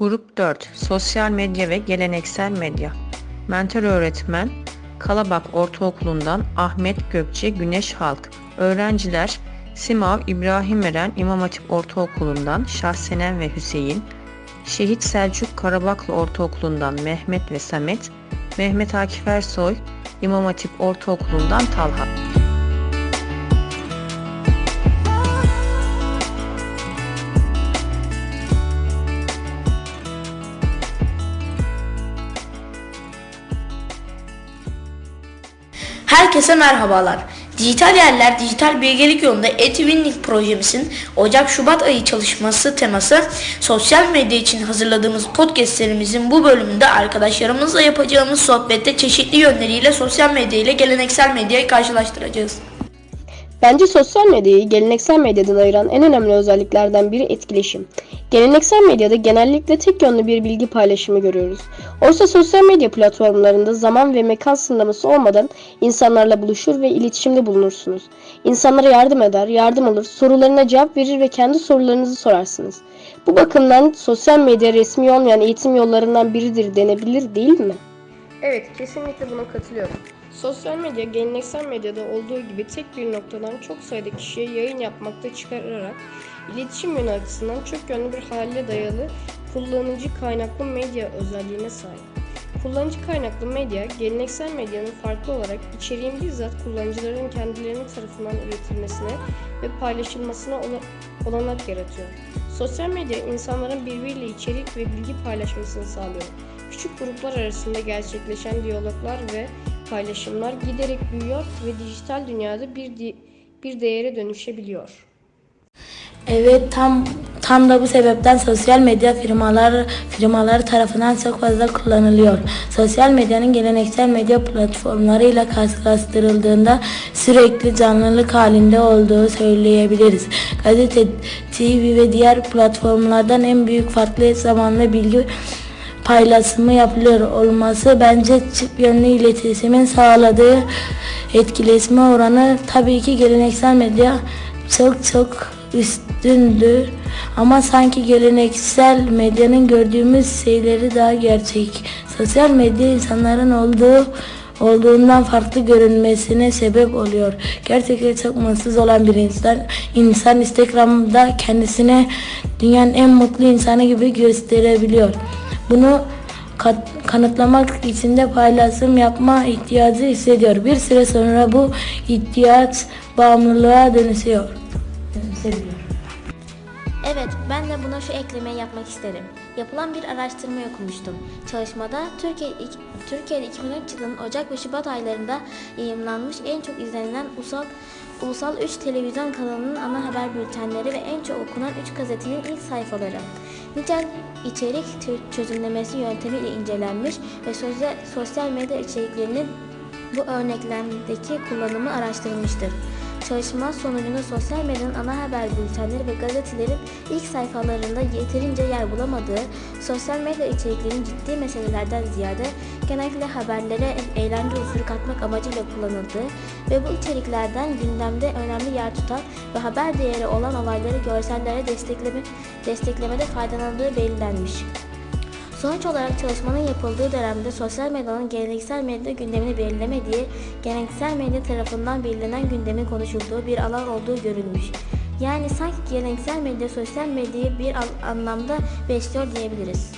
Grup 4 Sosyal medya ve geleneksel medya. Mentor öğretmen Kalabak Ortaokulu'ndan Ahmet Gökçe Güneş Halk. Öğrenciler Simav İbrahim Eren İmam Hatip Ortaokulu'ndan Şahsenem ve Hüseyin Şehit Selçuk Karabaklı Ortaokulu'ndan Mehmet ve Samet Mehmet Akif Ersoy İmam Hatip Ortaokulu'ndan Talha Herkese merhabalar. Dijital Yerler Dijital Bilgelik Yolunda Etivinlik projemizin Ocak-Şubat ayı çalışması teması sosyal medya için hazırladığımız podcastlerimizin bu bölümünde arkadaşlarımızla yapacağımız sohbette çeşitli yönleriyle sosyal medya ile geleneksel medyayı karşılaştıracağız. Bence sosyal medyayı geleneksel medyadan ayıran en önemli özelliklerden biri etkileşim. Geleneksel medyada genellikle tek yönlü bir bilgi paylaşımı görüyoruz. Oysa sosyal medya platformlarında zaman ve mekan sınırlaması olmadan insanlarla buluşur ve iletişimde bulunursunuz. İnsanlara yardım eder, yardım alır, sorularına cevap verir ve kendi sorularınızı sorarsınız. Bu bakımdan sosyal medya resmi olmayan eğitim yollarından biridir denebilir değil mi? Evet, kesinlikle buna katılıyorum. Sosyal medya geleneksel medyada olduğu gibi tek bir noktadan çok sayıda kişiye yayın yapmakta çıkararak iletişim yönü açısından çok yönlü bir hale dayalı kullanıcı kaynaklı medya özelliğine sahip. Kullanıcı kaynaklı medya, geleneksel medyanın farklı olarak içeriğin bizzat kullanıcıların kendilerinin tarafından üretilmesine ve paylaşılmasına ola- olanak yaratıyor. Sosyal medya insanların birbiriyle içerik ve bilgi paylaşmasını sağlıyor. Küçük gruplar arasında gerçekleşen diyaloglar ve paylaşımlar giderek büyüyor ve dijital dünyada bir bir değere dönüşebiliyor. Evet tam tam da bu sebepten sosyal medya firmalar firmaları tarafından çok fazla kullanılıyor. Sosyal medyanın geleneksel medya platformlarıyla karşılaştırıldığında sürekli canlılık halinde olduğu söyleyebiliriz. Gazete, TV ve diğer platformlardan en büyük farklı zamanlı bilgi paylaşımı yapılıyor olması bence çift yönlü iletişimin sağladığı etkileşme oranı tabii ki geleneksel medya çok çok üstündü ama sanki geleneksel medyanın gördüğümüz şeyleri daha gerçek. Sosyal medya insanların olduğu olduğundan farklı görünmesine sebep oluyor. Gerçekten çok mutsuz olan bir insan insan Instagram'da kendisine dünyanın en mutlu insanı gibi gösterebiliyor. Bunu kat- kanıtlamak için de paylaşım yapma ihtiyacı hissediyor. Bir süre sonra bu ihtiyaç bağımlılığa dönüşüyor. Dönüşebiliyor. Evet, ben de buna şu eklemeyi yapmak isterim. Yapılan bir araştırma okumuştum. Çalışmada Türkiye, Türkiye'de 2013 yılının Ocak ve Şubat aylarında yayınlanmış en çok izlenilen ulusal, ulusal 3 televizyon kanalının ana haber bültenleri ve en çok okunan 3 gazetenin ilk sayfaları. Nicel içerik çözümlemesi yöntemiyle incelenmiş ve sosyal medya içeriklerinin bu örneklerdeki kullanımı araştırılmıştır. Çalışma sonucunda sosyal medyanın ana haber bültenleri ve gazetelerin ilk sayfalarında yeterince yer bulamadığı, sosyal medya içeriklerinin ciddi meselelerden ziyade genellikle haberlere eğlence unsuru katmak amacıyla kullanıldığı ve bu içeriklerden gündemde önemli yer tutan ve haber değeri olan olayları görsellere destekleme, desteklemede faydalandığı belirlenmiş. Sonuç olarak çalışmanın yapıldığı dönemde sosyal medyanın geleneksel medya gündemini belirlemediği, geleneksel medya tarafından belirlenen gündemin konuşulduğu bir alan olduğu görülmüş. Yani sanki geleneksel medya sosyal medyayı bir anlamda besliyor diyebiliriz.